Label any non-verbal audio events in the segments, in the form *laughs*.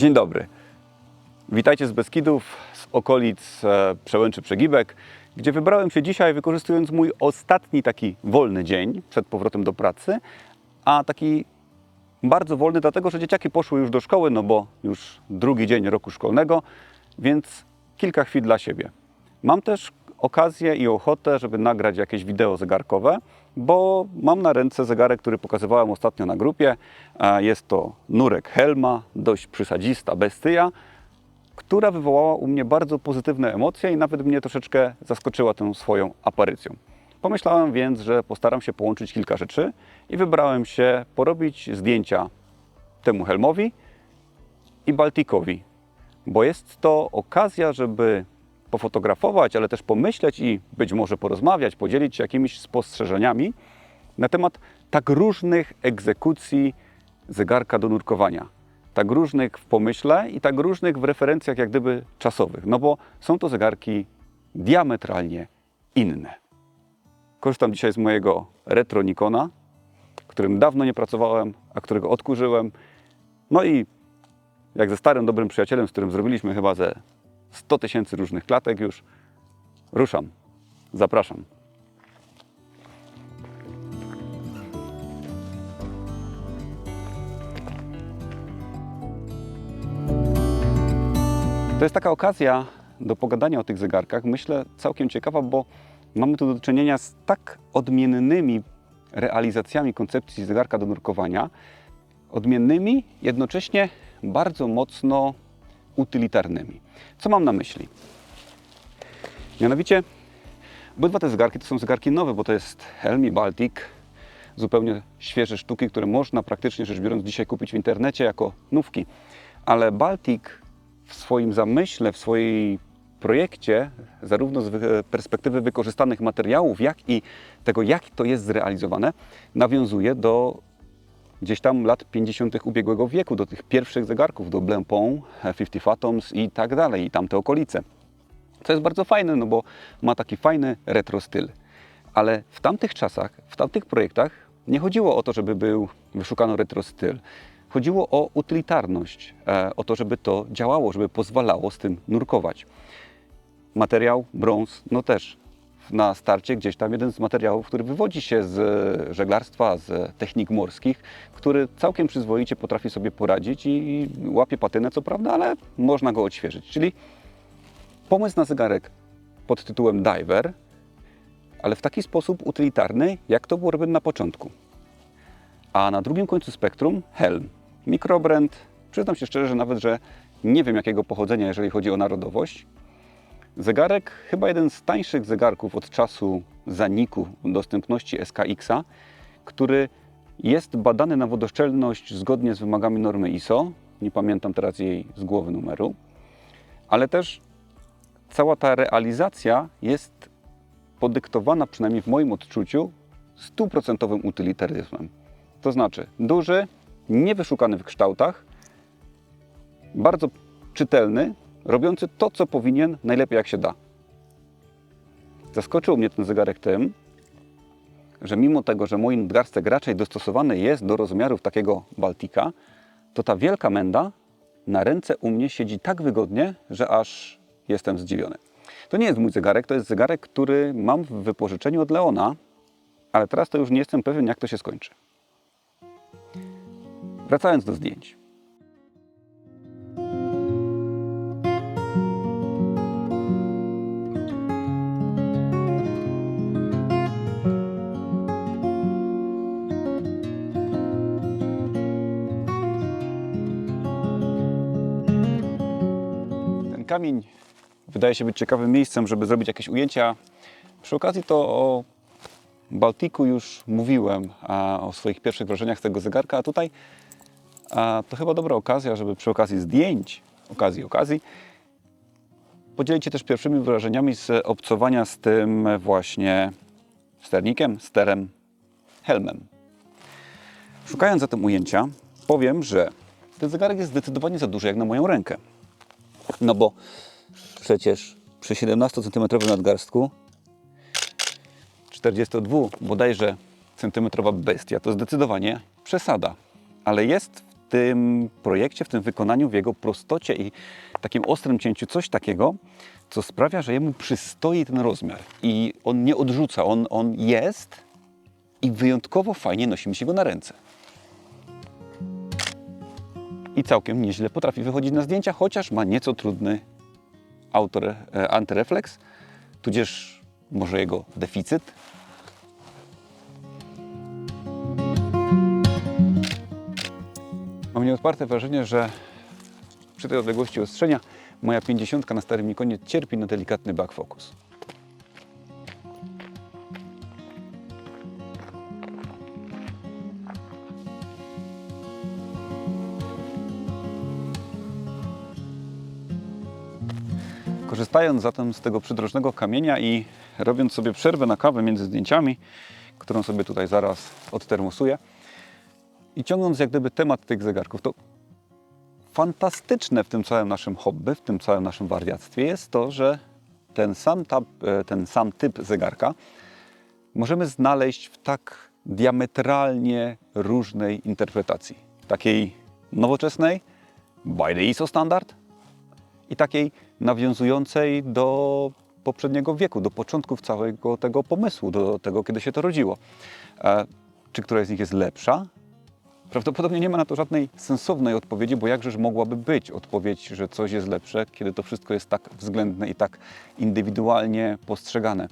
Dzień dobry. Witajcie z Beskidów, z okolic e, Przełęczy Przegibek, gdzie wybrałem się dzisiaj wykorzystując mój ostatni taki wolny dzień przed powrotem do pracy, a taki bardzo wolny dlatego, że dzieciaki poszły już do szkoły, no bo już drugi dzień roku szkolnego, więc kilka chwil dla siebie. Mam też okazję i ochotę, żeby nagrać jakieś wideo zegarkowe, bo mam na ręce zegarek, który pokazywałem ostatnio na grupie. Jest to nurek Helma, dość przysadzista bestia, która wywołała u mnie bardzo pozytywne emocje i nawet mnie troszeczkę zaskoczyła tą swoją aparycją. Pomyślałem więc, że postaram się połączyć kilka rzeczy i wybrałem się porobić zdjęcia temu Helmowi i Baltikowi, bo jest to okazja, żeby pofotografować, ale też pomyśleć i być może porozmawiać, podzielić się jakimiś spostrzeżeniami na temat tak różnych egzekucji zegarka do nurkowania. Tak różnych w pomyśle i tak różnych w referencjach jak gdyby czasowych, no bo są to zegarki diametralnie inne. Korzystam dzisiaj z mojego retro Nikona, którym dawno nie pracowałem, a którego odkurzyłem. No i jak ze starym, dobrym przyjacielem, z którym zrobiliśmy chyba ze 100 tysięcy różnych klatek już, ruszam. Zapraszam. To jest taka okazja do pogadania o tych zegarkach. Myślę całkiem ciekawa, bo mamy tu do czynienia z tak odmiennymi realizacjami koncepcji zegarka do nurkowania, odmiennymi, jednocześnie bardzo mocno utylitarnymi. Co mam na myśli? Mianowicie, obydwa te zegarki to są zegarki nowe, bo to jest Helmi Baltic, zupełnie świeże sztuki, które można praktycznie rzecz biorąc dzisiaj kupić w internecie jako nówki. Ale Baltic w swoim zamyśle, w swojej projekcie, zarówno z wy- perspektywy wykorzystanych materiałów, jak i tego, jak to jest zrealizowane, nawiązuje do gdzieś tam lat 50. ubiegłego wieku, do tych pierwszych zegarków, do Blancpain, 50 Fathoms i tak dalej, i tamte okolice. Co jest bardzo fajne, no bo ma taki fajny retro styl. Ale w tamtych czasach, w tamtych projektach nie chodziło o to, żeby był wyszukano retro styl. Chodziło o utylitarność, e, o to, żeby to działało, żeby pozwalało z tym nurkować. Materiał, brąz, no też na starcie gdzieś tam jeden z materiałów, który wywodzi się z e, żeglarstwa, z technik morskich, który całkiem przyzwoicie potrafi sobie poradzić i łapie patynę, co prawda, ale można go odświeżyć. Czyli pomysł na zegarek pod tytułem Diver, ale w taki sposób utylitarny, jak to było robione na początku. A na drugim końcu spektrum Helm. Mikrobrand. Przyznam się szczerze, że nawet, że nie wiem jakiego pochodzenia, jeżeli chodzi o narodowość. Zegarek, chyba jeden z tańszych zegarków od czasu zaniku dostępności SKX-a, który jest badany na wodoszczelność zgodnie z wymogami normy ISO. Nie pamiętam teraz jej z głowy numeru. Ale też cała ta realizacja jest podyktowana, przynajmniej w moim odczuciu, stuprocentowym utylitaryzmem. To znaczy duży, niewyszukany w kształtach, bardzo czytelny, robiący to, co powinien, najlepiej jak się da. Zaskoczył mnie ten zegarek tym, że mimo tego, że mój nadgarstek raczej dostosowany jest do rozmiarów takiego Baltika, to ta wielka menda na ręce u mnie siedzi tak wygodnie, że aż jestem zdziwiony. To nie jest mój zegarek, to jest zegarek, który mam w wypożyczeniu od Leona, ale teraz to już nie jestem pewien, jak to się skończy. Wracając do zdjęć. Kamień wydaje się być ciekawym miejscem, żeby zrobić jakieś ujęcia. Przy okazji to o Baltiku już mówiłem, a, o swoich pierwszych wrażeniach z tego zegarka, a tutaj a, to chyba dobra okazja, żeby przy okazji zdjęć, okazji, okazji, podzielić się też pierwszymi wrażeniami z obcowania z tym właśnie sternikiem, sterem, helmem. Szukając zatem ujęcia, powiem, że ten zegarek jest zdecydowanie za duży jak na moją rękę. No bo przecież przy 17 cm nadgarstku 42 bodajże centymetrowa bestia to zdecydowanie przesada. Ale jest tym projekcie, w tym wykonaniu, w jego prostocie i takim ostrym cięciu coś takiego, co sprawia, że jemu przystoi ten rozmiar i on nie odrzuca, on, on jest i wyjątkowo fajnie nosimy się go na ręce. I całkiem nieźle potrafi wychodzić na zdjęcia, chociaż ma nieco trudny autor, e, antyrefleks, tudzież może jego deficyt. Mam nieodparte wrażenie, że przy tej odległości ostrzenia moja 50 na starym Nikonie cierpi na delikatny back focus. Korzystając zatem z tego przydrożnego kamienia i robiąc sobie przerwę na kawę między zdjęciami, którą sobie tutaj zaraz odtermosuję, i ciągnąc jak gdyby temat tych zegarków, to fantastyczne w tym całym naszym hobby, w tym całym naszym wariactwie jest to, że ten sam, tap, e, ten sam typ zegarka możemy znaleźć w tak diametralnie różnej interpretacji. Takiej nowoczesnej, by the ISO standard i takiej nawiązującej do poprzedniego wieku, do początków całego tego pomysłu, do tego, kiedy się to rodziło. E, czy któraś z nich jest lepsza? Prawdopodobnie nie ma na to żadnej sensownej odpowiedzi, bo jakżeż mogłaby być odpowiedź, że coś jest lepsze, kiedy to wszystko jest tak względne i tak indywidualnie postrzegane.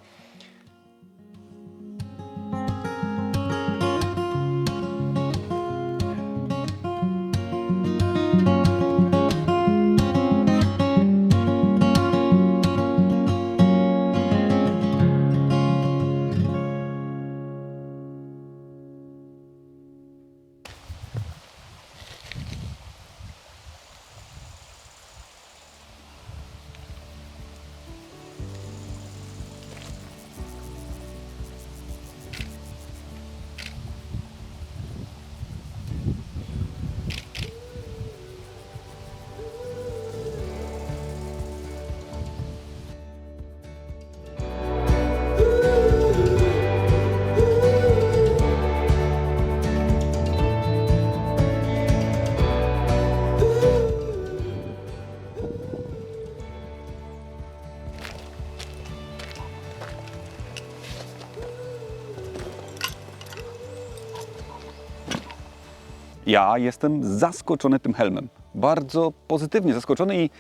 Ja jestem zaskoczony tym helmem. Bardzo pozytywnie zaskoczony i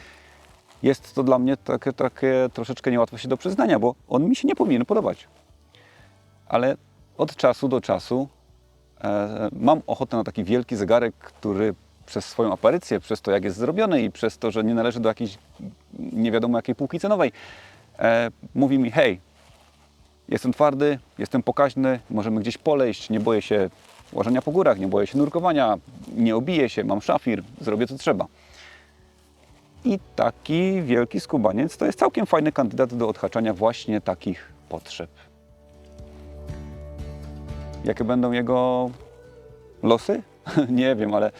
jest to dla mnie takie, takie troszeczkę niełatwe do przyznania, bo on mi się nie powinien podobać. Ale od czasu do czasu e, mam ochotę na taki wielki zegarek, który przez swoją aparycję, przez to jak jest zrobiony i przez to, że nie należy do jakiejś nie wiadomo jakiej półki cenowej, e, mówi mi hej, jestem twardy, jestem pokaźny, możemy gdzieś poleść, nie boję się łażenia po górach, nie boję się nurkowania, nie obiję się, mam szafir, zrobię co trzeba. I taki wielki skubaniec to jest całkiem fajny kandydat do odhaczania właśnie takich potrzeb. Jakie będą jego losy? *laughs* nie wiem, ale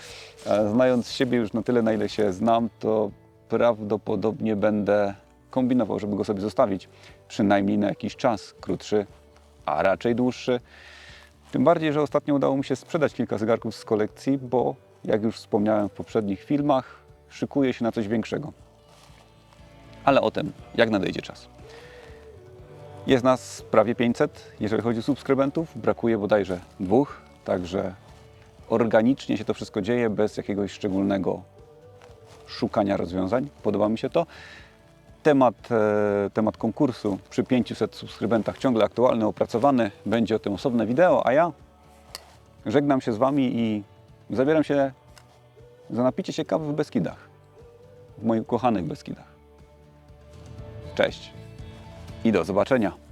znając siebie już na tyle, na ile się znam, to prawdopodobnie będę kombinował, żeby go sobie zostawić. Przynajmniej na jakiś czas, krótszy, a raczej dłuższy. Tym bardziej, że ostatnio udało mi się sprzedać kilka zegarków z kolekcji, bo jak już wspomniałem w poprzednich filmach, szykuję się na coś większego. Ale o tym, jak nadejdzie czas. Jest nas prawie 500, jeżeli chodzi o subskrybentów. Brakuje bodajże dwóch, także organicznie się to wszystko dzieje, bez jakiegoś szczególnego szukania rozwiązań. Podoba mi się to. Temat, e, temat konkursu przy 500 subskrybentach ciągle aktualny, opracowany. Będzie o tym osobne wideo, a ja żegnam się z Wami i zabieram się za napicie się kawy w Beskidach. W moich ukochanych Beskidach. Cześć i do zobaczenia.